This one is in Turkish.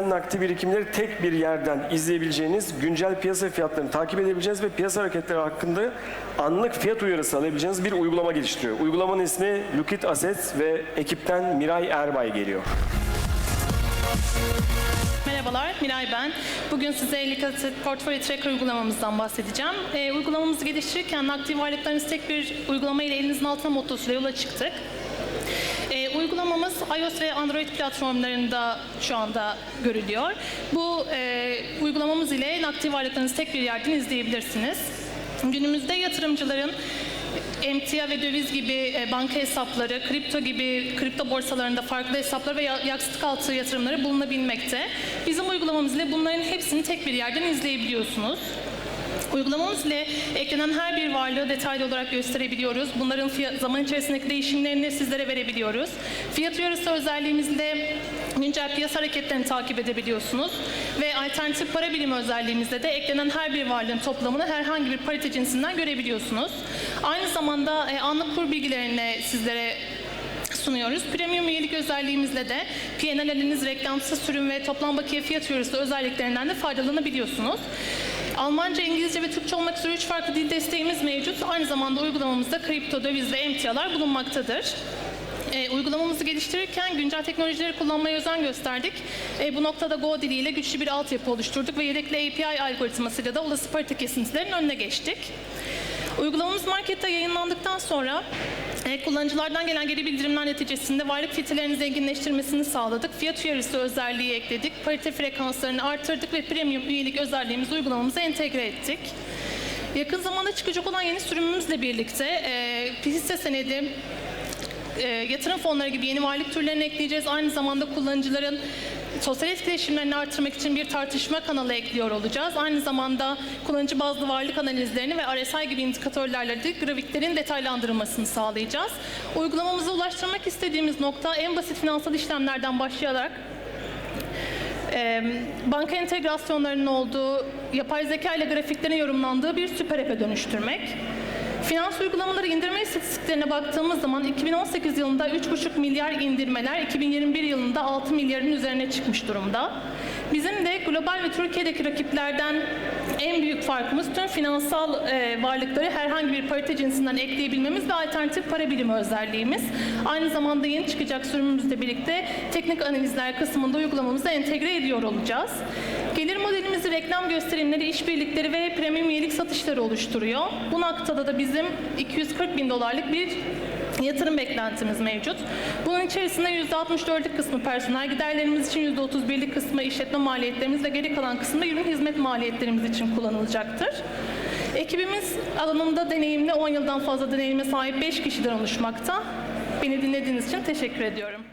nakdi birikimleri tek bir yerden izleyebileceğiniz, güncel piyasa fiyatlarını takip edebileceğiniz ve piyasa hareketleri hakkında anlık fiyat uyarısı alabileceğiniz bir uygulama geliştiriyor. Uygulamanın ismi Liquid Assets ve ekipten Miray Erbay geliyor. Merhabalar, Miray ben. Bugün size Liquid Portfolio Tracker uygulamamızdan bahsedeceğim. Ee, uygulamamızı geliştirirken nakdi varlıklarınız tek bir uygulama ile elinizin altına mottosuyla yola çıktık. Ee, uygulamamız iOS ve Android platformlarında şu anda görülüyor. Bu e, uygulamamız ile nakdi varlıklarınızı tek bir yerden izleyebilirsiniz. Günümüzde yatırımcıların emtia ve döviz gibi e, banka hesapları, kripto gibi kripto borsalarında farklı hesaplar ve ya- yaksıtık altı yatırımları bulunabilmekte. Bizim uygulamamız ile bunların hepsini tek bir yerden izleyebiliyorsunuz. Uygulamamız ile eklenen her bir varlığı detaylı olarak gösterebiliyoruz. Bunların fiyat, zaman içerisindeki değişimlerini sizlere verebiliyoruz. Fiyat uyarısı özelliğimizle güncel piyasa hareketlerini takip edebiliyorsunuz. Ve alternatif para birimi özelliğimizde de eklenen her bir varlığın toplamını herhangi bir parite cinsinden görebiliyorsunuz. Aynı zamanda e, anlık kur bilgilerini sizlere sunuyoruz. Premium üyelik özelliğimizle de analiz, reklamsız sürüm ve toplam bakiye fiyat uyarısı özelliklerinden de faydalanabiliyorsunuz. Almanca, İngilizce ve Türkçe olmak üzere üç farklı dil desteğimiz mevcut. Aynı zamanda uygulamamızda kripto, döviz ve emtialar bulunmaktadır. E, uygulamamızı geliştirirken güncel teknolojileri kullanmaya özen gösterdik. E, bu noktada Go diliyle güçlü bir altyapı oluşturduk ve yedekli API algoritmasıyla da olası parite kesintilerin önüne geçtik. Uygulamamız markette yayınlandıktan sonra e, kullanıcılardan gelen geri bildirimler neticesinde varlık filtrelerini zenginleştirmesini sağladık. Fiyat uyarısı özelliği ekledik. Parite frekanslarını artırdık ve premium üyelik özelliğimizi uygulamamıza entegre ettik. Yakın zamanda çıkacak olan yeni sürümümüzle birlikte e, hisse senedi, e, yatırım fonları gibi yeni varlık türlerini ekleyeceğiz. Aynı zamanda kullanıcıların sosyal etkileşimlerini artırmak için bir tartışma kanalı ekliyor olacağız. Aynı zamanda kullanıcı bazlı varlık analizlerini ve RSI gibi indikatörlerle de grafiklerin detaylandırılmasını sağlayacağız. Uygulamamıza ulaştırmak istediğimiz nokta en basit finansal işlemlerden başlayarak banka entegrasyonlarının olduğu, yapay zeka ile grafiklerin yorumlandığı bir süper app'e dönüştürmek. Finans uygulamaları indirme istatistiklerine baktığımız zaman 2018 yılında 3,5 milyar indirmeler, 2021 yılında 6 milyarın üzerine çıkmış durumda. Bizim de global ve Türkiye'deki rakiplerden en büyük farkımız tüm finansal e, varlıkları herhangi bir parite cinsinden ekleyebilmemiz ve alternatif para birimi özelliğimiz. Aynı zamanda yeni çıkacak sürümümüzle birlikte teknik analizler kısmında uygulamamıza entegre ediyor olacağız. Gelir modelimizi reklam gösterimleri, işbirlikleri ve premium üyelik satışları oluşturuyor. Bu noktada da bizim 240 bin dolarlık bir yatırım beklentimiz mevcut. Bunun içerisinde %64'lük kısmı personel giderlerimiz için, %31'lik kısmı işletme maliyetlerimiz ve geri kalan kısmı ürün hizmet maliyetlerimiz için kullanılacaktır. Ekibimiz alanında deneyimli 10 yıldan fazla deneyime sahip 5 kişiden oluşmakta. Beni dinlediğiniz için teşekkür ediyorum.